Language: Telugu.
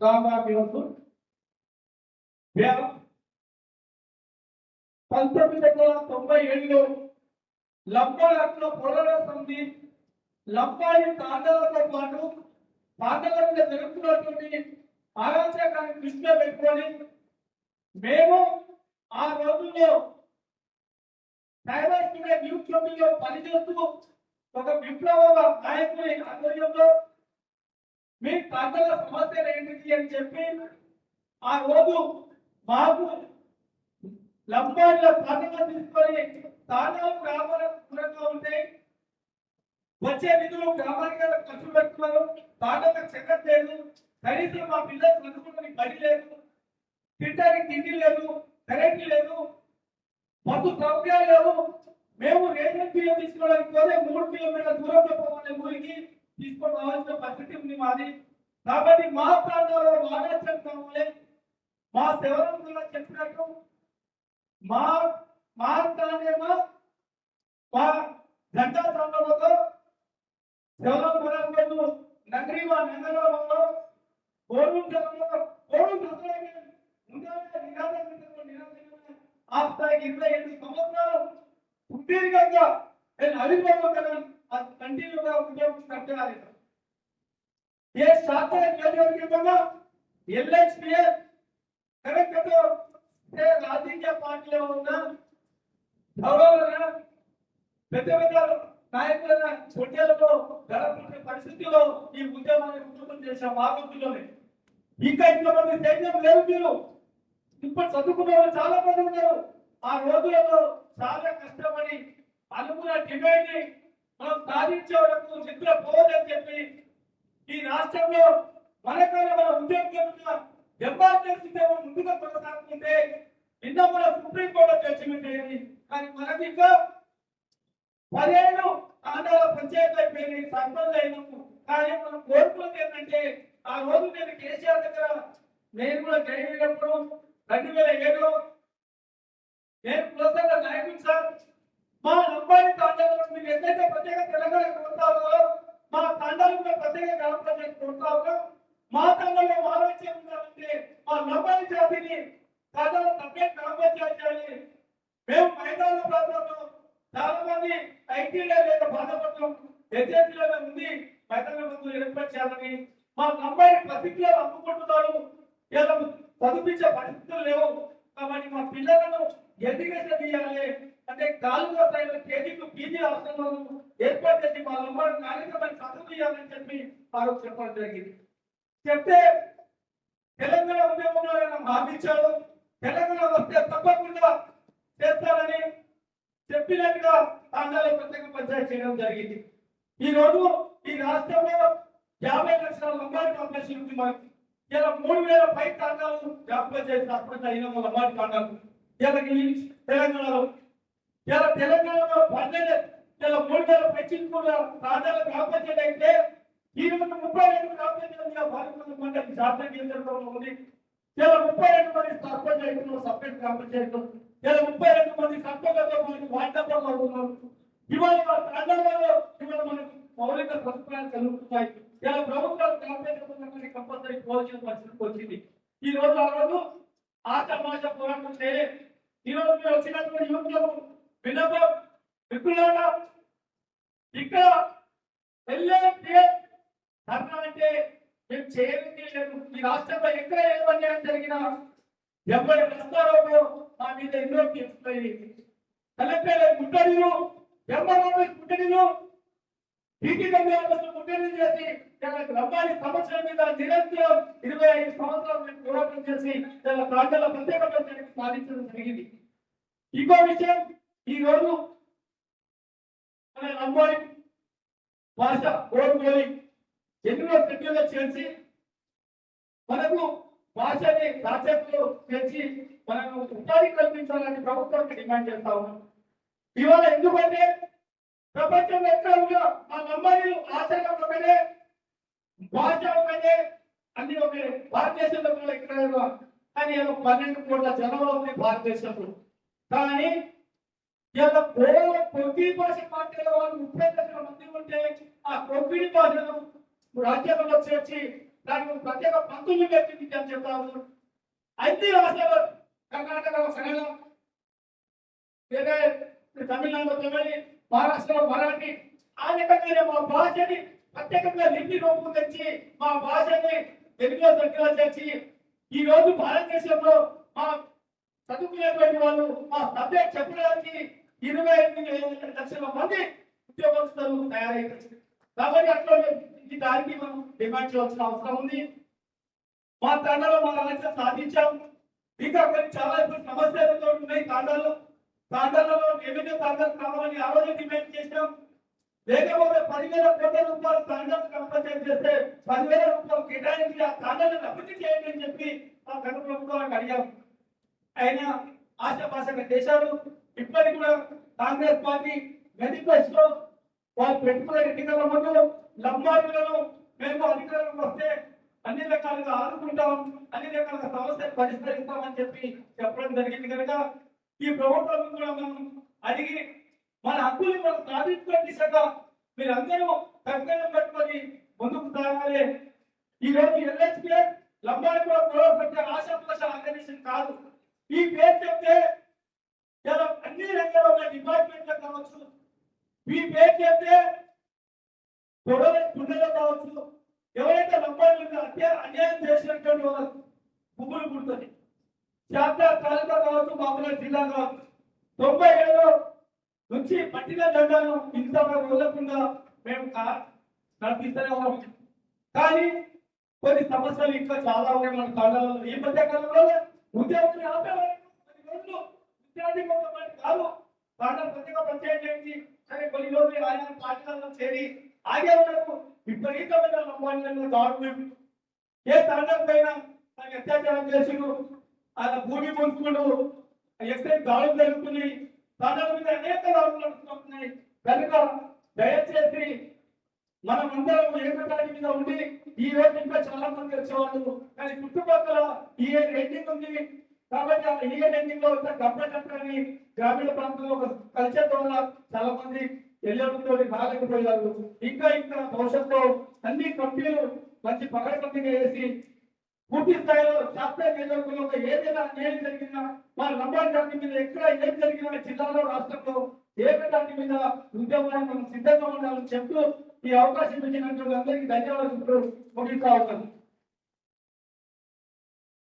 దాదాపు రామారావు యోసు పంతొమ్మిది వందల తొంభై ఏడులో లంబాడలో పోరాట సమితి లంబాడి తాండలతో పాటు పాండలంగా మీద జరుగుతున్నటువంటి అరాచకాన్ని దృష్టిలో పెట్టుకొని మేము ఆ రోజుల్లో సైబర్ స్టూడెంట్ యూత్ పనిచేస్తూ ఒక విప్లవ నాయకుని ఆధ్వర్యంలో మీ ప్రాంతాల సమస్యలు ఏంటిది అని చెప్పి ఆ రోజు మాకు లంబాడిలో ప్రాంతంగా తీసుకొని తాండాలు గ్రామాలకు దూరంగా ఉంటాయి వచ్చే నిధులు గ్రామానికి ఖర్చు పెట్టుకున్నారు తాండలకు చెక్కట్లేదు కనీసం మా పిల్లలు చదువుకుని పని లేదు. తింటానికి తిండి లేదు. కరెంట్ లేదు. మాకు సౌకర్యాలు లేవు. మేము రేషన్ బియ్యం తీసుకోవడానికి పోతే మూడు కిలోమీటర్ల దూరంలో పోవాలి ఊరికి. తీసుకొని రావాల్సిన పరిస్థితి ఉంది మాది. కాబట్టి మా ప్రాంతాల్లో వానాచం కావాలి మా శివరం చెప్పినట్టు మా మా ప్రాంతమేమో మా జంటా సంబంధంలో శివరం పొలంలో నగరి మా నగరంలో కోరుంటంలో కోరుంటే ఆ స్థాయికి ఇరవై ఎనిమిది సంవత్సరాలు సుదీర్ఘంగా నేను అడిగిపోతున్నాను కంటిన్యూగా ఉద్యోగం ఏ శాఖ నియోజకవర్గంగా ఎల్హెచ్పిఏ కరెక్ట్ రాజకీయ పార్టీలో ఉన్న గౌరవ పెద్ద పెద్ద నాయకులైన కొట్టేలతో గడపడే పరిస్థితిలో ఈ ఉద్యమాన్ని ఉద్యమం చేశాం ఆ గుర్తులోనే. ఇంకా ఇంతమంది సైన్యం లేరు మీరు. ఇప్పుడు చదువుకున్న వాళ్ళు చాలా మంది ఉన్నారు. ఆ రోజులలో చాలా కష్టపడి అనుకున్న డిమాండ్ని మనం సాధించే వరకు నిద్ర పోదని చెప్పి ఈ రాష్ట్రంలో మనకైనా మన ఉద్యోగంగా ఎమర్జెన్సీ ముందుగా కొనసాగుతుంటే నిన్న మన సుప్రీంకోర్టు జడ్జిమెంట్ అయ్యింది కానీ మనకి ఇంకా పదిహేను ఆంధ్రాల పంచాయతీ అయిపోయింది సర్పంచ్ అయినాము. కానీ మనం కోరుకున్నది ఏంటంటే ఆ రోజు నేను కేసీఆర్ దగ్గర నేను కూడా జరిగినప్పుడు రెండు వేల ఏడులో నేను ప్రస్తుత నాయకుడు సార్ మా అబ్బాయి తాండాలను ఎంతైతే ప్రత్యేక తెలంగాణ కోరుతారో మా తాండాలు కూడా ప్రత్యేక గ్రామ పంచాయతీ కోరుతారో మా తాండాలో ఆలోచన ఉండాలంటే మా నమ్మని జాతిని తాండాలో తప్పే గ్రామ పంచాయతీ చేయాలి. మేము మైదాన ప్రాంతంలో చాలా మంది ఐటీలో లేక బాధపడటం ఎస్ఎస్సీలో ఉంది మైదాన బంధువులు ఏర్పాటు చేయాలని మా అమ్మాయిని ప్రతిజ్ఞలు అమ్ముకుంటున్నాడు ఇలా చదివించే పరిస్థితులు లేవు. కాబట్టి మా పిల్లలను ఎడ్యుకేషన్ ఇవ్వాలి. అంటే కాలువ స్థాయిలో కేజీకు పీజీ హాస్టల్లను ఏర్పాటు చేసి మా లంబాడి కార్యక్రమాన్ని చదువు చేయాలని చెప్పి వారు చెప్పడం జరిగింది. చెప్తే తెలంగాణ ఉద్యమంలో ఆయన హామీ తెలంగాణ వస్తే తప్పకుండా చేస్తారని చెప్పినట్టుగా తాండాలో ప్రత్యేక పంచాయతీ చేయడం జరిగింది. ఈ రోజు ఈ రాష్ట్రంలో యాభై లక్షల లంబాడి కాంప్లెక్షన్ ఉంది మనకి ఇలా మూడు వేల పై తాండాలు గ్రామ పంచాయతీ సర్పంచ్ అయిన లంబాడి తాండాలు. ఇలా తెలంగాణలో ఇలా తెలంగాణలో పన్నెండు ఇలా మూడు వేల పైచి కూడా తాండాల అయితే ఈ రోజు ముప్పై రెండు గ్రామ పంచాయతీగా భారత మండలి శాసన కేంద్రంలో ఉంది. ఇలా ముప్పై రెండు మంది సర్పంచ్ అయిన సపరేట్ కాంపెన్సేషన్ ఇలా ముప్పై రెండు మంది సర్పంచ్లతో మనకి వాట్సాప్లో ఉన్నారు ఇవాళ తాండాలలో ఇవాళ మనకు మౌలిక సదుపాయాలు కలుగుతున్నాయి. ఇలా ప్రభుత్వాలు గ్రామీణ కంపల్సరీ పోవాల్సిన పరిస్థితికి వచ్చింది. ఈ రోజు ఆ రోజు ఆశమాష పోరాటం చేయలేదు. ఈ రోజు వచ్చినటువంటి యువకులకు విన్నపం మిత్రులారా ఇక్కడ వెళ్ళే ధర్నా అంటే మేము చేయలేదు లేదు. ఈ రాష్ట్రంలో ఎక్కడ ఏ అన్యాయం జరిగినా ఎవరి వస్తారో మా మీద ఎన్నో కేసులు కలెక్టర్ ముట్టడిలు ఎంఆర్ఓ ముట్టడిలు టీటీ ముట్టడి చేసి తెలంగాణ రంగాని సమస్యల మీద నిరంతరం ఇరవై ఐదు సంవత్సరాలు మేము పోరాటం చేసి ప్రాంతాల ప్రత్యేకత సాధించడం జరిగింది. ఇంకో విషయం ఈ రోజు మన లంబాడి భాష కోరుకోని ఎన్నో ప్రక్రియలు చేసి మనకు భాషని రాజ్యంలో తెచ్చి మనకు ఉపాధి కల్పించాలని ప్రభుత్వానికి డిమాండ్ చేస్తా ఉన్నాం. ఇవాళ ఎందుకంటే ప్రపంచం ఎక్కడ ఉన్నా ఆ లంబాడీలు ఆచరణ ఒకటే భాష ఒకటే అన్ని ఒకే భారతదేశంలో కూడా ఇక్కడ కానీ పన్నెండు కోట్ల జనంలో ఉంది భారతదేశంలో. కానీ ఇలా కేవలం కొద్ది భాష మాట్లాడే వాళ్ళు ముప్పై లక్షల మంది ఉంటే ఆ కొద్ది భాషను రాజ్యాంగంలో చేర్చి దానికి ప్రత్యేక పంతులు పెట్టింది అని చెప్తారు. అన్ని రాష్ట్రాలు కర్ణాటకలో కన్నడ వేరే తమిళనాడులో తమిళ మహారాష్ట్రలో మరాఠీ ఆ రకంగానే మా భాషని ప్రత్యేకంగా లిపి రూపం తెచ్చి మా భాషని తెలుగులో దగ్గర తెచ్చి ఈ రోజు భారతదేశంలో మా చదువుకునేటువంటి వాళ్ళు మా సబ్జెక్ట్ చెప్పడానికి ఇరవై ఎనిమిది లక్షల మంది ఉద్యోగస్తులు తయారైంది కాబట్టి అట్లా ఈ దానికి మనం డిమాండ్ చేయాల్సిన అవసరం ఉంది. మా తండ్రిలో మా లక్ష్యం సాధించాం. ఇంకా కొన్ని చాలా ఇప్పుడు సమస్యలతో ఉన్నాయి తాండాలు తాండాలలో రెవెన్యూ తాండాలు కావాలని ఆ రోజు డిమాండ్ చేసినాం లేకపోతే పదివేల కోట్ల రూపాయలు తాండాలు కంపల్సరీ చేస్తే పదివేల రూపాయలు కేటాయించి ఆ తాండాలను అభివృద్ధి చేయండి అని చెప్పి మా గత ప్రభుత్వానికి అడిగాం అయినా ఆశాపాశంగా చేశారు. ఇప్పటికి కూడా కాంగ్రెస్ పార్టీ మేనిఫెస్టో వాళ్ళు పెట్టుకున్న ఎన్నికల ముందు లంబాడీలను మేము అధికారంలోకి వస్తే అన్ని రకాలుగా ఆదుకుంటాం అన్ని రకాల సమస్యలు పరిష్కరిస్తామని చెప్పి చెప్పడం జరిగింది కనుక ఈ ప్రభుత్వం కూడా మనం అడిగి మన హక్కులు మనం సాధించుకునే దిశగా మీరందరూ సంకల్పం పెట్టుకొని ముందుకు సాగాలి. ఈ రోజు ఎల్హెచ్కే కూడా గొడవపట్టే ఆశాపాశ ఆర్గనైజేషన్ కాదు. ఈ పేరు చెప్తే ఇలా అన్ని రంగాల్లో ఉన్న డిపార్ట్మెంట్లు కావచ్చు. మీ పేరు చెప్తే గొడవ గుండెలో కావచ్చు. ఎవరైతే లంబాడి అత్య అన్యాయం చేసినటువంటి వాళ్ళ పువ్వులు పుడుతుంది శారదా తాలూకా కావచ్చు మామూలు జిల్లా కావచ్చు. తొంభై ఏడు నుంచి పట్టిన దండాలు ఇంత వదలకుండా మేము నడిపిస్తూనే ఉన్నాం. కానీ కొన్ని సమస్యలు ఇంకా చాలా ఉన్నాయి మన కాలంలో ఈ మధ్య కాలంలో ఉద్యోగులు ఆపేవారు కొన్ని రోజులు విద్యార్థి కొంతమంది కాదు కాండం ప్రత్యేక పంచాయతీ చేయించి సరే కొన్ని రోజులు ఆయన పాఠశాలలో చేరి ఆగే వరకు విపరీతమైన లంబాడీలను గవర్నమెంట్ ఏ తాండం పైన ఆయన అత్యాచారం చేసిండు ఆయన భూమి పొందుకుంటూ ఎక్కడైతే దాడులు జరుగుతున్నాయి తాండం మీద అనేక దాడులు నడుస్తున్నాయి. కనుక దయచేసి మనం అందరం ఏకతాటి మీద ఉండి ఈ రోజు ఇంకా చాలా మంది వచ్చేవాళ్ళు. కానీ చుట్టుపక్కల ఈ ఎండింగ్ ఉంది. కాబట్టి ఆ ఈ ఎండింగ్లో గప్పటని గ్రామీణ ప్రాంతంలో ఒక కల్చర్ ద్వారా చాలా మంది ఎల్లడంతో రాలేకపోయారు. ఇంకా ఇంకా భవిష్యత్తులో అన్ని కంపెనీలు మంచి పగడ కంపెనీ వేసి పూర్తి స్థాయిలో శాస్త్రీయ నియోజకవర్గంలో ఏదైనా అన్యాయం జరిగినా మన లంబాడి దాని మీద ఎక్కడ ఏం జరిగినా జిల్లాలో రాష్ట్రంలో ఏ దాని మీద ఉద్యమాన్ని మనం సిద్ధంగా ఉండాలని చెప్తూ ఈ అవకాశం ఇచ్చినటువంటి అందరికీ ధన్యవాదాలు. ముగిస్తా ఉన్నాను